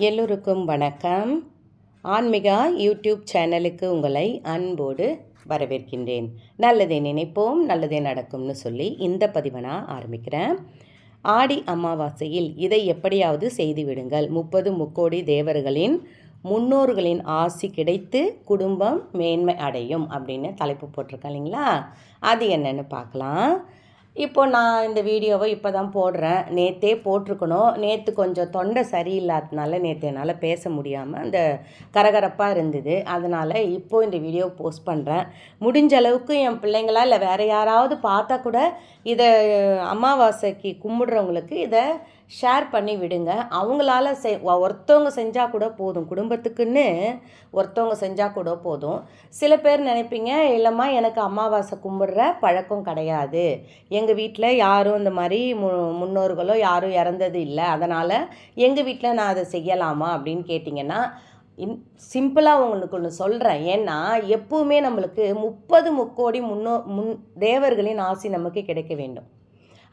எல்லோருக்கும் வணக்கம். ஆன்மீகா யூடியூப் சேனலுக்கு உங்களை அன்போடு வரவேற்கின்றேன். நல்லதே நினைப்போம் நல்லதே நடக்கும்னு சொல்லி இந்த பதிவை நான் ஆரம்பிக்கிறேன். ஆடி அமாவாசையில் இதை எப்படியாவது செய்து விடுங்கள். முப்பது முக்கோடி தேவர்களின் முன்னோர்களின் ஆசி கிடைத்து குடும்பம் மேன்மை அடையும் அப்படின்னு தலைப்பு போட்டிருக்கேன் இல்லைங்களா? அது என்னென்னு பார்க்கலாம். இப்போ நான் இந்த வீடியோவை இப்போ தான் போடுறேன். நேற்றே போட்டிருக்கணும். நேற்று கொஞ்சம் தொண்டை சரியில்லாததுனால நேற்று என்னால் பேச முடியாமல் அந்த கரகரப்பாக இருந்தது. அதனால் இப்போது இந்த வீடியோ போஸ்ட் பண்ணுறேன் முடிஞ்ச அளவுக்கு என் பிள்ளைங்களா இல்லை வேறு யாராவது பார்த்தா கூட இதை அமாவாசைக்கு கும்பிடுறவங்களுக்கு இதை ஷேர் பண்ணி விடுங்க. அவங்களால செ ஒருத்தவங்க செஞ்சால் கூட போதும். குடும்பத்துக்குன்னு ஒருத்தவங்க செஞ்சால் கூட போதும். சில பேர் நினைப்பீங்க இல்லைம்மா எனக்கு அமாவாசை கும்பிடுற பழக்கம் கிடையாது. எங்கள் வீட்டில் யாரும் இந்த மாதிரி மு முன்னோர்களோ யாரும் இறந்தது இல்லை. அதனால் எங்கள் வீட்டில் நான் அதை செய்யலாமா? அப்படின்னு கேட்டிங்கன்னா இன் சிம்பிளாக உங்களுக்கு ஒன்று சொல்கிறேன் ஏன்னா எப்பவுமே நம்மளுக்கு முப்பது முக்கோடி முன்னோ முன் தேவர்களின் ஆசி நமக்கு கிடைக்க வேண்டும்.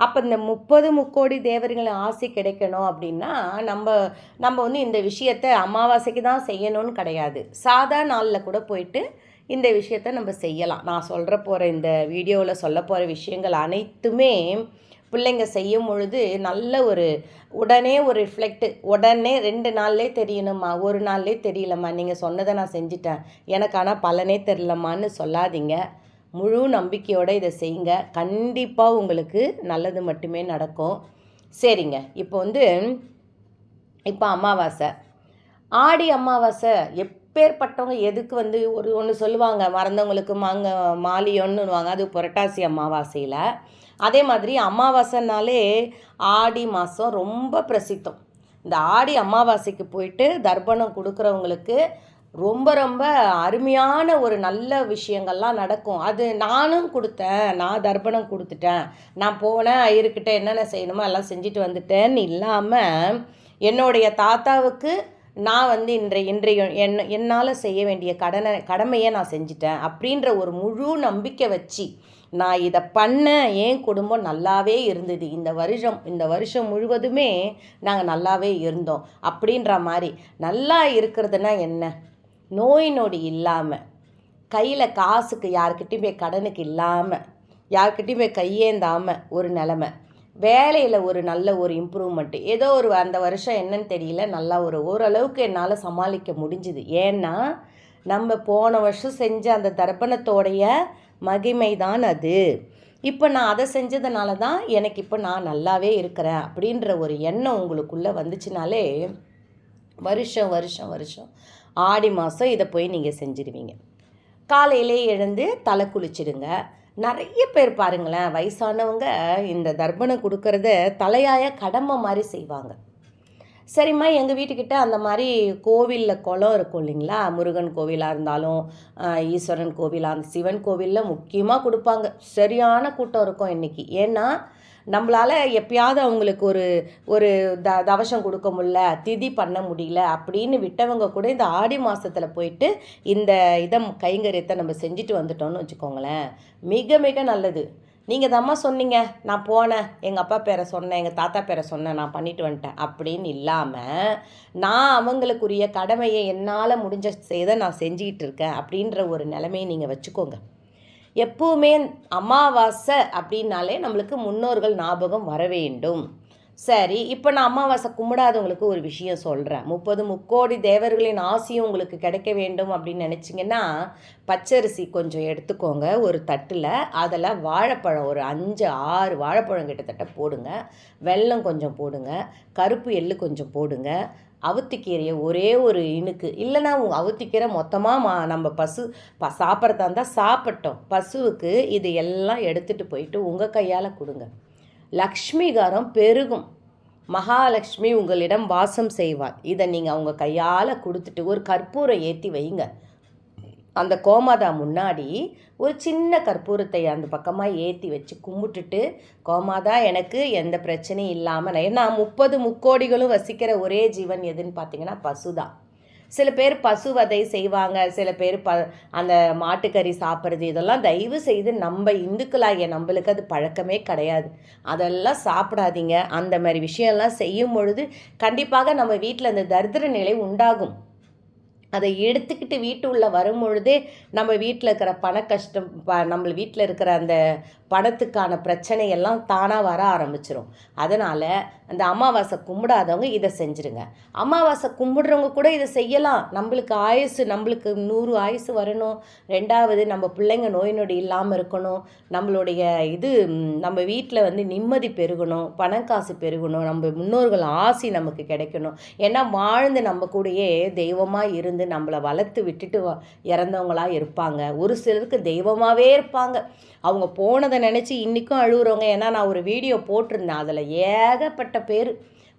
அப்போ இந்த முப்பது முக்கோடி தேவர்களின் ஆசை கிடைக்கணும் அப்படின்னா நம்ம நம்ம வந்து இந்த விஷயத்தை அமாவாசைக்கு தான் செய்யணும்னு கிடையாது. சாதா நாளில் கூட போயிட்டு இந்த விஷயத்த நம்ம செய்யலாம். நான் சொல்கிற போகிற இந்த வீடியோவில் சொல்ல போகிற விஷயங்கள் அனைத்துமே பிள்ளைங்க செய்யும் பொழுது நல்ல ஒரு உடனே ஒரு ரிஃப்ளெக்ட் உடனே ரெண்டு நாள்லே தெரியணுமா ஒரு நாள்லே தெரியலம்மா நீங்கள் சொன்னதை நான் செஞ்சிட்டேன் எனக்கு ஆனால் பலனே தெரிலம்மான்னு சொல்லாதீங்க. முழு நம்பிக்கையோடு இதை செய்யுங்க. கண்டிப்பாக உங்களுக்கு நல்லது மட்டுமே நடக்கும். சரிங்க. இப்போ வந்து இப்போ அமாவாசை. ஆடி அமாவாசை எப்பேற்பட்டவங்க எதுக்கு வந்து ஒரு ஒன்று சொல்லுவாங்க மறந்தவங்களுக்கு மாங்க மாலியோன்னுவாங்க அது புரட்டாசி அமாவாசையில். அதே மாதிரி அமாவாசைனாலே ஆடி மாதம் ரொம்ப பிரசித்தம். இந்த ஆடி அமாவாசைக்கு போயிட்டு தர்ப்பணம் கொடுக்குறவங்களுக்கு ரொம்ப ரொம்ப அருமையான ஒரு நல்ல விஷயங்கள்லாம் நடக்கும். அது நானும் கொடுத்தேன். நான் தர்ப்பணம் கொடுத்துட்டேன். நான் போனேன் இருக்கிட்ட என்னென்ன செய்யணுமோ எல்லாம் செஞ்சுட்டு வந்துட்டேன்னு இல்லாமல் என்னுடைய தாத்தாவுக்கு நான் வந்து இன்றைய இன்றைய என் என்னால் செய்ய வேண்டிய கடனை கடமையை நான் செஞ்சிட்டேன் அப்படின்ற ஒரு முழு நம்பிக்கை வச்சு நான் இதை பண்ண என் குடும்பம் நல்லாவே இருந்தது. இந்த வருஷம் இந்த வருஷம் முழுவதுமே நாங்கள் நல்லாவே இருந்தோம் அப்படின்ற மாதிரி. நல்லா இருக்கிறதுனா என்ன? நோய் நொடி இல்லாமல் கையில் காசுக்கு யாருக்கிட்டையும் போய் கடனுக்கு இல்லாமல் யார்கிட்டையும் போய் கையேந்தாமல் ஒரு நிலமை. வேலையில் ஒரு நல்ல ஒரு இம்ப்ரூவ்மெண்ட்டு ஏதோ ஒரு அந்த வருஷம் என்னன்னு தெரியல நல்லா ஒரு ஓரளவுக்கு என்னால் சமாளிக்க முடிஞ்சுது. ஏன்னா நம்ம போன வருஷம் செஞ்ச அந்த தர்ப்பணத்தோடைய மகிமை தான் அது. இப்போ நான் அதை செஞ்சதுனால தான் எனக்கு இப்போ நான் நல்லாவே இருக்கிறேன் அப்படின்ற ஒரு எண்ணம் உங்களுக்குள்ளே வந்துச்சுனாலே வருஷம் வருஷம் வருஷம் ஆடி மாதம் இதை போய் நீங்கள் செஞ்சிருவீங்க. காலையிலே எழுந்து தலை குளிச்சிடுங்க. நிறைய பேர் பாருங்களேன் வயசானவங்க இந்த தர்ப்பணம் கொடுக்கறத தலையாய கடமை மாதிரி செய்வாங்க. சரிம்மா எங்கள் வீட்டுக்கிட்ட அந்த மாதிரி கோவிலில் குளம் இருக்கும் இல்லைங்களா? முருகன் கோவிலாக இருந்தாலும் ஈஸ்வரன் கோவிலாக சிவன் கோவிலில் முக்கியமாக கொடுப்பாங்க. சரியான கூட்டம் இருக்கும் இன்றைக்கி ஏன்னா நம்மளால் எப்பயாவது அவங்களுக்கு ஒரு ஒரு த தவசம் கொடுக்க முடியல திதி பண்ண முடியல அப்படின்னு விட்டவங்க கூட இந்த ஆடி மாதத்தில் போயிட்டு இந்த இதை கைங்கரியத்தை நம்ம செஞ்சுட்டு வந்துட்டோம்னு வச்சுக்கோங்களேன். மிக மிக நல்லது. நீங்கள் தாம்மா சொன்னீங்க. நான் போனேன். எங்கள் அப்பா பேரை சொன்னேன். எங்கள் தாத்தா பேரை சொன்னேன். நான் பண்ணிட்டு வந்துட்டேன். அப்படின்னு இல்லாமல் நான் அவங்களுக்குரிய கடமையை என்னால் முடிஞ்ச செய்த நான் செஞ்சுக்கிட்டு இருக்கேன் அப்படின்ற ஒரு நிலைமையை நீங்கள் வச்சுக்கோங்க. எப்பவுமே அமாவாசை அப்படின்னாலே நம்மளுக்கு முன்னோர்கள் ஞாபகம் வர வேண்டும். சரி இப்போ நான் அமாவாசை கும்பிடாதவங்களுக்கு ஒரு விஷயம் சொல்கிறேன் முப்பது முக்கோடி தேவர்களின் ஆசையும் உங்களுக்கு கிடைக்க வேண்டும் அப்படின்னு நினச்சிங்கன்னா பச்சரிசி கொஞ்சம் எடுத்துக்கோங்க ஒரு தட்டில். அதில் வாழைப்பழம் ஒரு அஞ்சு ஆறு வாழைப்பழம் கிட்டத்தட்ட போடுங்க. வெல்லம் கொஞ்சம் போடுங்க. கருப்பு எள்ளு கொஞ்சம் போடுங்க. அவுத்திக்கீரையை ஒரே ஒரு இனுக்கு இல்லைனா அவுத்திக்கீரை மொத்தமாக மா நம்ம பசு ப சாப்பிட்றதா இருந்தால் சாப்பிட்டோம். பசுவுக்கு இது எல்லாம் எடுத்துகிட்டு போயிட்டு உங்கள் கையால் கொடுங்க. லக்ஷ்மிகாரம் பெருகும். மகாலட்சுமி உங்களிடம் வாசம் செய்வார் இதை நீங்கள் அவங்க கையால் கொடுத்துட்டு ஒரு கற்பூரை ஏற்றி வைங்க. அந்த கோமாதா முன்னாடி ஒரு சின்ன கற்பூரத்தை அந்த பக்கமாக ஏற்றி வச்சு கும்பிட்டுட்டு கோமாதா எனக்கு எந்த பிரச்சனையும் இல்லாமல் ஏன்னா முப்பது முக்கோடிகளும் வசிக்கிற ஒரே ஜீவன் எதுன்னு பார்த்தீங்கன்னா பசுதான். சில பேர் பசுவதை செய்வாங்க சில பேர் ப அந்த மாட்டுக்கறி சாப்பிட்றது இதெல்லாம் தயவு செய்து நம்ம இந்துக்களாகிய நம்மளுக்கு அது பழக்கமே கிடையாது. அதெல்லாம் சாப்பிடாதீங்க. அந்த மாதிரி விஷயம்லாம் செய்யும் பொழுது கண்டிப்பாக நம்ம வீட்டில் அந்த தரித்திர நிலை உண்டாகும். அதை எடுத்துக்கிட்டு வீட்டு உள்ளே வரும் பொழுதே நம்ம வீட்டில் இருக்கிற பண கஷ்டம் ப நம்ம வீட்டில் இருக்கிற அந்த பணத்துக்கான பிரச்சனை எல்லாம் தானாக வர ஆரம்பிச்சிரும். அதனால் அந்த அமாவாசை கும்பிடாதவங்க இதை செஞ்சுருங்க. அமாவாசை கும்பிடுறவங்க கூட இதை செய்யலாம். நம்மளுக்கு ஆயுசு நம்மளுக்கு நூறு ஆயுசு வரணும். ரெண்டாவது நம்ம பிள்ளைங்க நோய் நொடி இல்லாமல் இருக்கணும். நம்மளுடைய இது நம்ம வீட்டில் வந்து நிம்மதி பெருகணும். பணம் காசு பெருகணும். நம்ம முன்னோர்கள் ஆசி நமக்கு கிடைக்கணும். ஏன்னா வாழ்ந்து நம்ம கூடயே தெய்வமாக இருந்து நம்மளை வளர்த்து விட்டுட்டு இறந்தவங்களாக இருப்பாங்க. ஒரு சிலருக்கு தெய்வமாகவே இருப்பாங்க. அவங்க போனதை நினச்சி இன்றைக்கும் அழுகுறவங்க ஏன்னா நான் ஒரு வீடியோ போட்டிருந்தேன். அதில் ஏகப்பட்ட பேர்.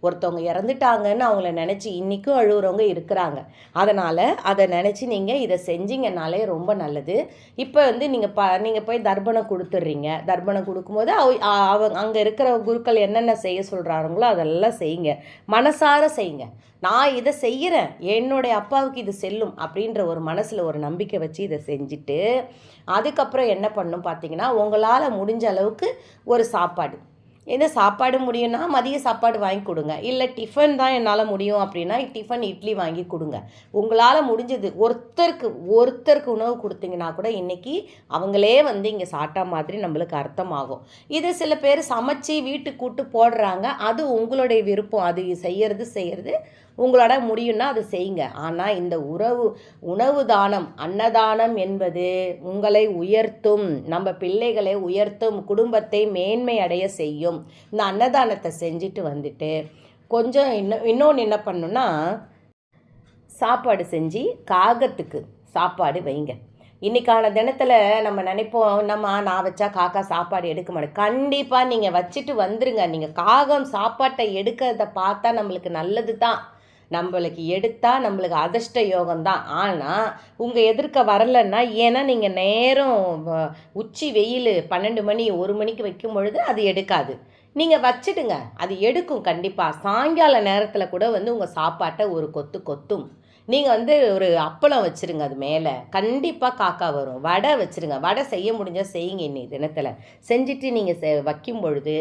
ஒருத்தவங்க இறந்துட்டாங்கன்னு அவங்கள நினச்சி இன்றைக்கும் அழுகுறவங்க இருக்கிறாங்க. அதனால் அதை நினச்சி நீங்கள் இதை செஞ்சீங்கனாலே ரொம்ப நல்லது. இப்போ வந்து நீங்கள் ப நீங்கள் போய் தர்ப்பணம் கொடுத்துட்றீங்க. தர்ப்பணம் கொடுக்கும்போது அவ அவங்க அங்கே இருக்கிற குருக்கள் என்னென்ன செய்ய சொல்கிறாங்களோ அதெல்லாம் செய்யுங்க. மனசார செய்யுங்க. நான் இதை செய்கிறேன் என்னுடைய அப்பாவுக்கு இது செல்லும் அப்படின்ற ஒரு மனசில் ஒரு நம்பிக்கை வச்சு இதை செஞ்சுட்டு அதுக்கப்புறம் என்ன பண்ணும் பார்த்தீங்கன்னா உங்களால் முடிஞ்ச அளவுக்கு ஒரு சாப்பாடு. என்ன சாப்பாடு முடியும்னா மதிய சாப்பாடு வாங்கி கொடுங்க. இல்லை டிஃபன் தான் என்னால் முடியும் அப்படின்னா டிஃபன் இட்லி வாங்கி கொடுங்க. உங்களால் முடிஞ்சது ஒருத்தருக்கு ஒருத்தருக்கு உணவு கொடுத்தீங்கன்னா கூட இன்றைக்கி அவங்களே வந்து இங்கே சாப்பிட்டா மாதிரி நம்மளுக்கு அர்த்தமாகும். இது சில பேர் சமைச்சு வீட்டுக்கு கூட்டு போடுறாங்க. அது உங்களுடைய விருப்பம். அது செய்யறது செய்கிறது உங்களோட முடியும்னா அதை செய்யுங்க. ஆனால் இந்த உறவு உணவு தானம் அன்னதானம் என்பது உங்களை உயர்த்தும் நம்ம பிள்ளைகளை உயர்த்தும் குடும்பத்தை மேன்மை அடைய செய்யும். இந்த அன்னதானத்தை செஞ்சுட்டு வந்துட்டு கொஞ்சம் இன்னும் இன்னொன்று என்ன பண்ணுன்னா சாப்பாடு செஞ்சு காகத்துக்கு சாப்பாடு வைங்க. இன்றைக்கான தினத்தில் நம்ம நினைப்போம் நம்ம நான் வச்சா காக்கா சாப்பாடு எடுக்க மாட்டேன். கண்டிப்பாக நீங்கள் வச்சுட்டு வந்துருங்க. நீங்கள் காகம் சாப்பாட்டை எடுக்கிறத பார்த்தா நம்மளுக்கு நல்லது தான் நம்மளுக்கு எடுத்தால் நம்மளுக்கு அதிர்ஷ்ட யோகம் தான் ஆனால் உங்கள் எதிர்க்க வரலன்னா ஏன்னா நீங்கள் நேரம் உச்சி வெயில் பன்னெண்டு மணி ஒரு மணிக்கு வைக்கும் பொழுது அது எடுக்காது. நீங்கள் வச்சுடுங்க. அது எடுக்கும் கண்டிப்பாக சாயங்கால நேரத்தில் கூட வந்து உங்கள் சாப்பாட்டை ஒரு கொத்து கொத்தும். நீங்கள் வந்து ஒரு அப்பளம் வச்சுருங்க அது மேலே. கண்டிப்பாக காக்கா வரும். வடை வச்சுருங்க. வடை செய்ய முடிஞ்சால் செய்யுங்க இன்னைக்கு தினத்தில். செஞ்சுட்டு நீங்கள் செ வைக்கும் பொழுது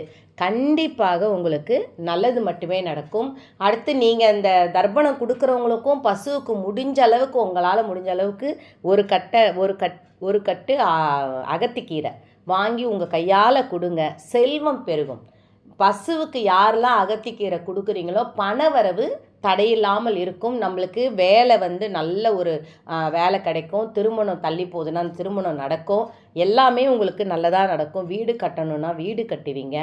கண்டிப்பாக உங்களுக்கு நல்லது மட்டுமே நடக்கும். அடுத்து நீங்கள் அந்த தர்ப்பணம் கொடுக்குறவங்களுக்கும் பசுவுக்கு முடிஞ்ச அளவுக்கு உங்களால் முடிஞ்ச அளவுக்கு ஒரு கட்டை ஒரு கட் ஒரு கட்டு அகத்திக்கீரை வாங்கி உங்கள் கையால் கொடுங்க. செல்வம் பெருகும். பசுவுக்கு யாரெல்லாம் அகத்திக்கீரை கொடுக்குறீங்களோ பணவரவு தடையில்லாமல் இருக்கும். நம்மளுக்கு வேலை வந்து நல்ல ஒரு வேலை கிடைக்கும். திருமணம் தள்ளி போகுதுன்னா அந்த திருமணம் நடக்கும். எல்லாமே உங்களுக்கு நல்லதாக நடக்கும். வீடு கட்டணும்னா வீடு கட்டுவீங்க.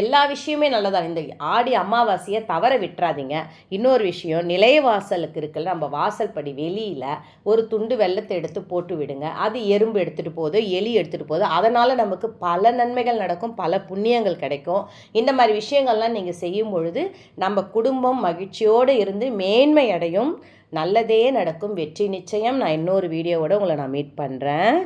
எல்லா விஷயமே நல்லதாக இந்த ஆடி அமாவாசையை தவற விட்டுறாதீங்க. இன்னொரு விஷயம் நிலைய வாசலுக்கு இருக்குல்ல நம்ம வாசல் படி வெளியில் ஒரு துண்டு வெள்ளத்தை எடுத்து போட்டு விடுங்க. அது எறும்பு எடுத்துகிட்டு போகுது எலி எடுத்துகிட்டு போகுது. அதனால் நமக்கு பல நன்மைகள் நடக்கும் பல புண்ணியங்கள் கிடைக்கும். இந்த மாதிரி விஷயங்கள்லாம் நீங்கள் செய்யும் பொழுது நம்ம குடும்பம் மகிழ்ச்சியோடு இருந்து மேன்மை அடையும். நல்லதே நடக்கும். வெற்றி நிச்சயம். நான் இன்னொரு வீடியோவோட உங்களை நான் மீட் பண்ணுறேன்